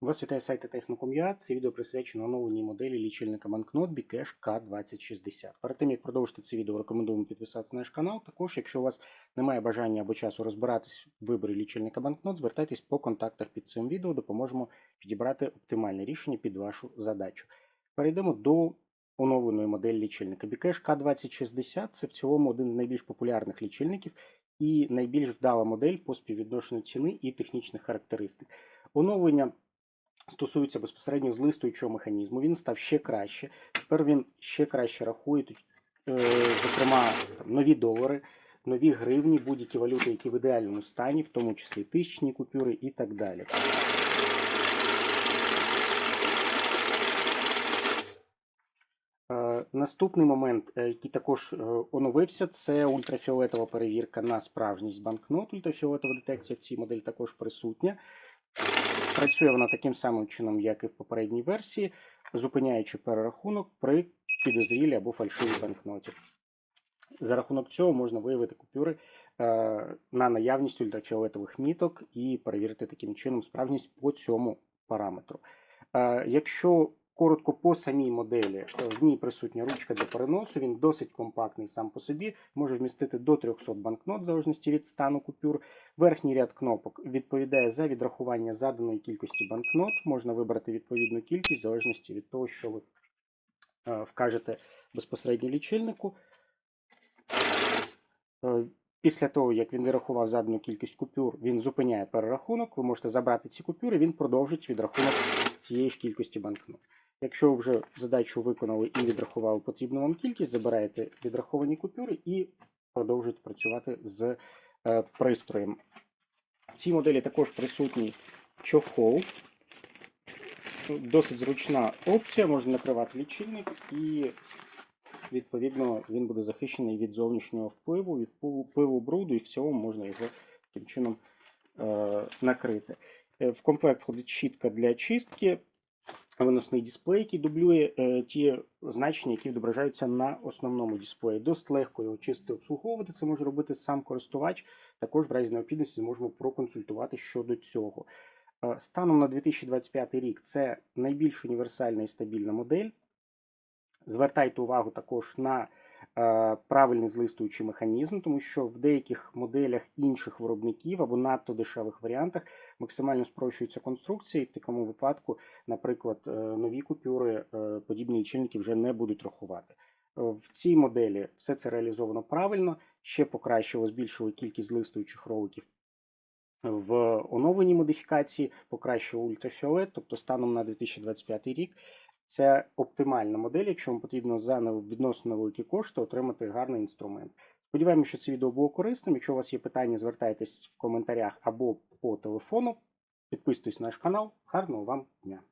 Вас вітає сайт Техноком.ua. Це відео присвячено оновленій моделі лічильника банкнот Bcash K2060. Перед тим як продовжити це відео, рекомендуємо підписатися на наш канал. Також, якщо у вас немає бажання або часу розбиратись в виборі лічильника банкнот, звертайтесь по контактах під цим відео, допоможемо підібрати оптимальне рішення під вашу задачу. Перейдемо до оновленої моделі лічильника. Bcash K2060 це в цілому один з найбільш популярних лічильників і найбільш вдала модель по співвідношенню ціни і технічних характеристик. Оновлення стосується безпосередньо злистуючого механізму. Він став ще краще. Тепер він ще краще рахує, е, зокрема, нові долари, нові гривні, будь-які валюти, які в ідеальному стані, в тому числі тисячні купюри і так далі. Е, Наступний момент, е, який також оновився, це ультрафіолетова перевірка на справжність банкнот. Ультрафіолетова детекція в цій моделі також присутня. Працює вона таким самим чином, як і в попередній версії, зупиняючи перерахунок при підозрілі або фальшивій банкноті. За рахунок цього можна виявити купюри е, на наявність ультрафіолетових міток і перевірити таким чином справжність по цьому параметру. Е, Якщо коротко по самій моделі, е, в ній присутня ручка для переносу, він досить компактний сам по собі, може вмістити до 300 банкнот в залежності від стану купюр. Верхній ряд кнопок відповідає за відрахування заданої кількості банкнот. Можна вибрати відповідну кількість в залежності від того, що ви е, вкажете безпосередньо лічильнику. Е, Після того, як він вирахував задану кількість купюр, він зупиняє перерахунок. Ви можете забрати ці купюри, він продовжить відрахунок цієї ж кількості банкнот. Якщо ви вже задачу виконали і відрахували потрібну вам кількість, забираєте відраховані купюри і продовжуєте працювати з е, пристроєм. В цій моделі також присутній чохол. Досить зручна опція, можна накривати лічильник і відповідно він буде захищений від зовнішнього впливу, від впливу- бруду, і в цілому можна його таким чином е, накрити. Е, В комплект входить щітка для чистки, виносний дисплей, який дублює е, ті значення, які відображаються на основному дисплеї. Досить легко його чисто обслуговувати. Це може робити сам користувач. Також в разі необхідності зможемо проконсультувати щодо цього. Е, Станом на 2025 рік це найбільш універсальна і стабільна модель. Звертайте увагу також на правильний злистуючий механізм, тому що в деяких моделях інших виробників або надто дешевих варіантах максимально спрощуються конструкції. В такому випадку, наприклад, е, нові купюри е, подібні лічильники вже не будуть рахувати. Е, В цій моделі все це реалізовано правильно, ще покращило, збільшило кількість злистуючих роликів в оновленій модифікації, покращило ультрафіолет, тобто станом на 2025 рік це оптимальна модель, якщо вам потрібно за відносно великі кошти отримати гарний інструмент. Сподіваємося, що це відео було корисним. Якщо у вас є питання, звертайтесь в коментарях або по телефону. Підписуйтесь на наш канал. Гарного вам дня!